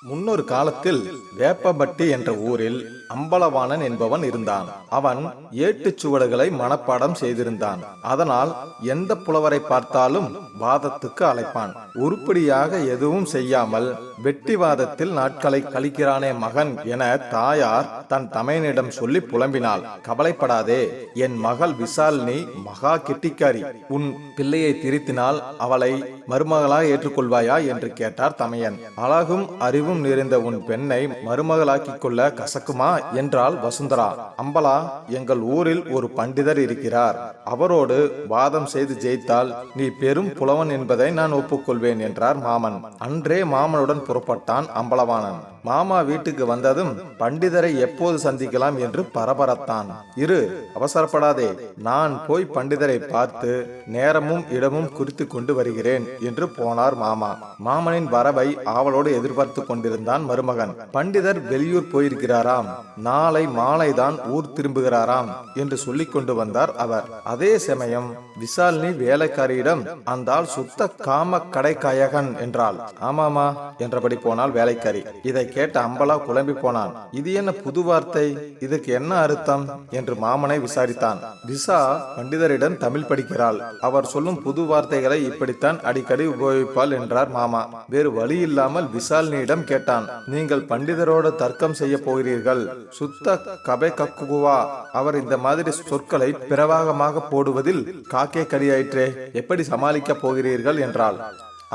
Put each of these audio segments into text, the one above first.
முன்னொரு காலத்தில் வேப்பம்பட்டி என்ற ஊரில் அம்பலவாணன் என்பவன் இருந்தான். அவன் ஏட்டுச் சுவடுகளை மனப்பாடம் செய்திருந்தான். அதனால் எந்த புலவரை பார்த்தாலும் வாதத்துக்கு அழைப்பான். உருப்படியாக எதுவும் செய்யாமல் வெட்டி வாதத்தில் நாட்களை கழிக்கிறானே மகன் என தாயார் தன் தமையனிடம் சொல்லி புலம்பினாள். கவலைப்படாதே என் மகள் விசாலினி மகா கெட்டிக்காரி. உன் பிள்ளையை திருத்தினால் அவளை மருமகளாக ஏற்றுக்கொள்வாயா? என்று கேட்டார் தமையன். அழகும் அறிவு அறிவும் நிறைந்த உன் பெண்ணை மருமகளாக்கிக் கொள்ள கசக்குமா? என்றால் வசுந்தரா. அம்பலா எங்கள் ஊரில் ஒரு பண்டிதர் இருக்கிறார். அவரோடு வாதம் செய்து ஜெயித்தால் நீ பெரும் புலவன் என்பதை நான் ஒப்புக்கொள்வேன் என்றார் மாமன். அன்றே மாமனுடன் புறப்பட்டான் அம்பலவாணன். மாமா வீட்டுக்கு வந்ததும் பண்டிதரை எப்போது சந்திக்கலாம் என்று பரபரத்தான். இரு அவசரப்படாதே. நான் போய் பண்டிதரை பார்த்து நேரமும் இடமும் குறித்து கொண்டு வருகிறேன் என்று போனார் மாமா. மாமனின் வரவை ஆவலோடு எதிர்பார்த்து கொண்டிருந்தான் மருமகன். பண்டிதர் வெளியூர் போயிருக்கிறாராம். நாளை மாலைதான் ஊர் திரும்புகிறாராம் என்று சொல்லிக் கொண்டு வந்தார் அவர். அதே சமயம் விசாலினி வேலைக்காரியிடம் அந்த ஆள் சுத்த காம கடைக்காயகன் என்றாள். ஆமாமா என்றபடி போனால் வேலைக்காரி. இதை கேட்ட அம்பலா குழம்பி போனான். இது என்ன புது வார்த்தை? இதுக்கு என்ன அர்த்தம்? என்று மாமனை விசாரித்தான். விசா பண்டிதரிடம் தமிழ் படிக்கிறாள். அவர் சொல்லும் புது வார்த்தைகளை இப்படித்தான் அடிக்கடி உபயோகிப்பாள் என்றார் மாமா. வேறு வழி இல்லாமல் விசாலினியிடம் கேட்டான். நீங்கள் பண்டிதரோடு தர்க்கம் செய்ய போகிறீர்கள். சுத்த கபை கக்குவா அவர் இந்த மாதிரி சொற்களை பிரவாகமாக போடுவதில் காக்கே கடியாயிற்றே எப்படி சமாளிக்கப் போகிறீர்கள்? என்றாள்.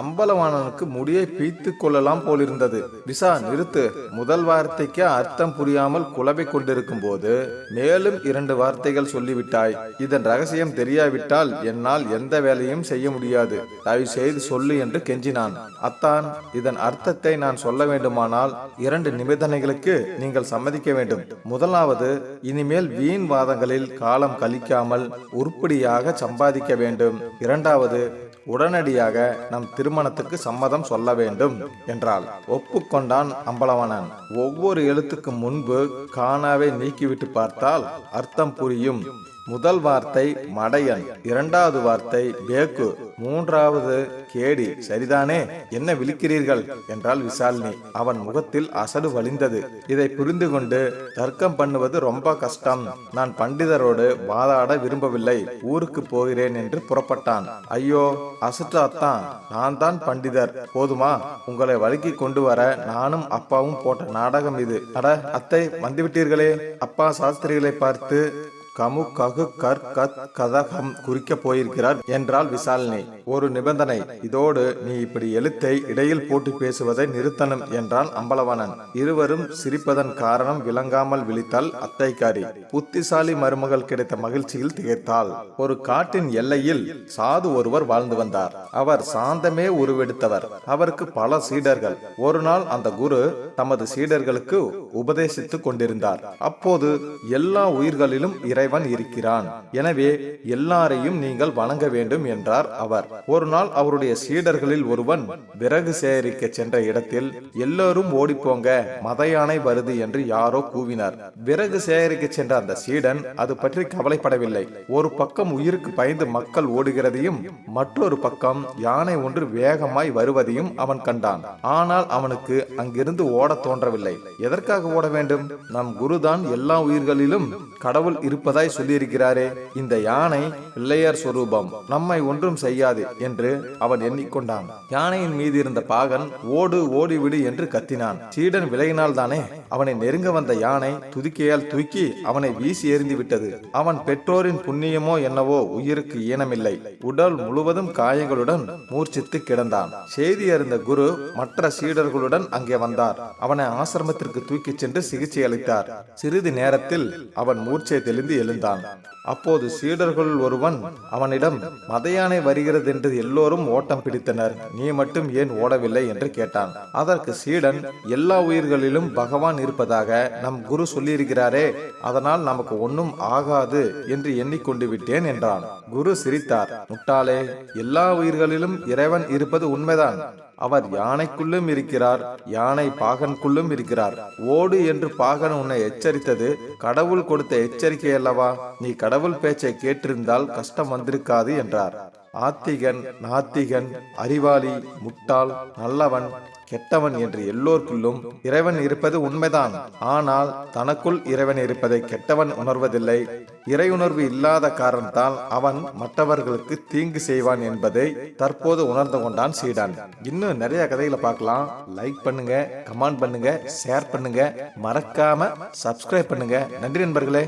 அம்பலவாணனுக்கு முடியை பீத்து கொள்ளலாம் போலிருந்தது. விசா நிறுத்து முதல் வார்த்தைக்கு அர்த்தம் புரியாமல் குழப்பை கொண்டிருக்கும் போது மேலும் இரண்டு வார்த்தைகள் சொல்லிவிட்டாய். இதன் ரகசியம் தெரியாவிட்டால் என்னால் எந்த வேலையும் செய்ய முடியாது. தயவு செய்து சொல்லு என்று கெஞ்சினான். அத்தான் இதன் அர்த்தத்தை நான் சொல்ல வேண்டுமானால் இரண்டு நிபந்தனைகளுக்கு நீங்கள் சம்மதிக்க வேண்டும். முதலாவது இனிமேல் வீண் வாதங்களில் காலம் கழிக்காமல் உருப்படியாக சம்பாதிக்க வேண்டும். இரண்டாவது உடனடியாக நம் திருமணத்துக்கு சம்மதம் சொல்ல வேண்டும் என்றாள். ஒப்புக்கொண்டான் அம்பலவனன். ஒவ்வொரு எழுத்துக்கு முன்பு காணாவை நீக்கிவிட்டு பார்த்தால் அர்த்தம் புரியும். முதல் வார்த்தை மடையன். இரண்டாவது வார்த்தை பேக்கு. மூன்றாவது கேடி. சரிதானே? என்ன விழிக்கிறீர்கள்? என்றால் விசாலினி. அவன் முகத்தில் அசடு வழிந்தது. இதை புரிந்து கொண்டு தர்க்கம் பண்ணுவது ரொம்ப கஷ்டம். நான் பண்டிதரோடு வாதாட விரும்பவில்லை. ஊருக்கு போகிறேன் என்று புறப்பட்டான். ஐயோ அசட்டு நான் தான் பண்டிதர். போதுமா? உங்களை வழுக்கி கொண்டு வர நானும் அப்பாவும் போட்ட நாடகம் இது. அட அத்தை வந்துவிட்டீர்களே. அப்பா சாஸ்திரிகளை பார்த்து கமு ககு கர் கத் கதகம் குறிக்க போயிருக்கிறார் என்றால் விசாலினி. ஒரு நிபந்தனை. இதோடு நீ இப்படி எழுத்தை இடையில் போட்டு பேசுவதை நிறுத்தணும் என்றான் அம்பலவனன் இருவரும் சிரிப்பதன் காரணம் விளங்காமல் விழித்தால் அத்தைக்காரி. புத்திசாலி மருமகள் கிடைத்த மகிழ்ச்சியில் திகைத்தாள். ஒரு காட்டின் எல்லையில் சாது ஒருவர் வாழ்ந்து வந்தார். அவர் சாந்தமே உருவெடுத்தவர். அவருக்கு பல சீடர்கள். ஒரு நாள் அந்த குரு தமது சீடர்களுக்கு உபதேசித்துக் கொண்டிருந்தார். அப்போது எல்லா உயிர்களிலும் இறை இறைவன் இருக்கிறான். எனவே எல்லாரையும் நீங்கள் வணங்க வேண்டும் என்றார் அவர். ஒரு நாள் அவருடைய சீடர்களில் ஒருவன் விறகு சேகரிக்க சென்ற இடத்தில் எல்லோரும் ஓடிப்போங்க மத யானை வருது என்று யாரோ கூவினார். விறகு சேகரிக்க சென்ற அந்த சீடன் அது பற்றி கவலைப்படவில்லை. ஒரு பக்கம் உயிருக்கு பயந்து மக்கள் ஓடுகிறதையும் மற்றொரு பக்கம் யானை ஒன்று வேகமாய் வருவதையும் அவன் கண்டான். ஆனால் அவனுக்கு அங்கிருந்து ஓட தோன்றவில்லை. எதற்காக ஓட வேண்டும்? நம் குருதான் எல்லா உயிர்களிலும் கடவுள் இருப்பதாய் சொல்லியிருக்கிறாரே இந்த யானை பிள்ளையார் சொரூபம் நம்மை ஒன்றும் செய்யாது என்று அவன் எண்ணிக்கொண்டான். யானையின் மீது இருந்த பாகன் ஓடு ஓடிவிடு என்று கத்தினான். சீடன் விலகினால் தானே அவனை நெருங்க வந்த யானை துதிக்கையால் தூக்கி அவனை வீசி எறிந்து விட்டது. அவன் பெற்றோரின் புண்ணியமோ என்னவோ உயிருக்கு ஈனமில்லை. உடல் முழுவதும் காயங்களுடன் மூர்ச்சித்து கிடந்தான். செய்தி அறிந்த குரு மற்ற சீடர்களுடன் அங்கே வந்தார். அவனை ஆசிரமத்திற்கு தூக்கிச் சென்று சிகிச்சை அளித்தார். சிறிது நேரத்தில் அவன் மூர்ச்சை தெளிந்து எழுந்தான். அப்போது சீடர்களுள் ஒருவன் அவனிடம் மதையானை வருகிறது என்று எல்லோரும் ஓட்டம் பிடித்தனர். நீ மட்டும் ஏன் ஓடவில்லை? என்று கேட்டான். அதற்கு சீடன் எல்லா உயிர்களிலும் பகவான் இருப்பதாக நம் குரு சொல்லியிருக்கிறாரே அதனால் நமக்கு ஒன்னும் ஆகாது என்று எண்ணிக்கொண்டு விட்டேன் என்றான். குரு சிரித்தார் முட்டாளே எல்லா உயிர்களிலும் இறைவன் இருப்பது உண்மைதான். அவர் யானைக்குள்ளும் இருக்கிறார் யானை பாகனுக்குள்ளும் இருக்கிறார். ஓடு என்று பாகன் உன்னை எச்சரித்தது கடவுள் கொடுத்த எச்சரிக்கை அல்லவா? நீ கடவுள் பேச்சை கேட்டிருந்தால் கஷ்டம் வந்திருக்காது என்றார். ஆத்திகன் நாத்திகன் அறிவாளி முட்டாள் நல்லவன் கெட்டவன் என்று எல்லோருக்குள்ளும் இறைவன் இருப்பது உண்மைதான். ஆனால் தனக்குள் இறைவன் இருப்பதை கெட்டவன் உணர்வதில்லை. இறையுணர்வு இல்லாத காரணத்தால் அவன் மற்றவர்களுக்கு தீங்கு செய்வான் என்பதை தற்போது உணர்ந்து கொண்டான் சீடான். இன்னும் நிறைய கதைகளை பார்க்கலாம். லைக் பண்ணுங்க கமெண்ட் பண்ணுங்க ஷேர் பண்ணுங்க. மறக்காம சப்ஸ்கிரைப் பண்ணுங்க. நன்றி நண்பர்களே.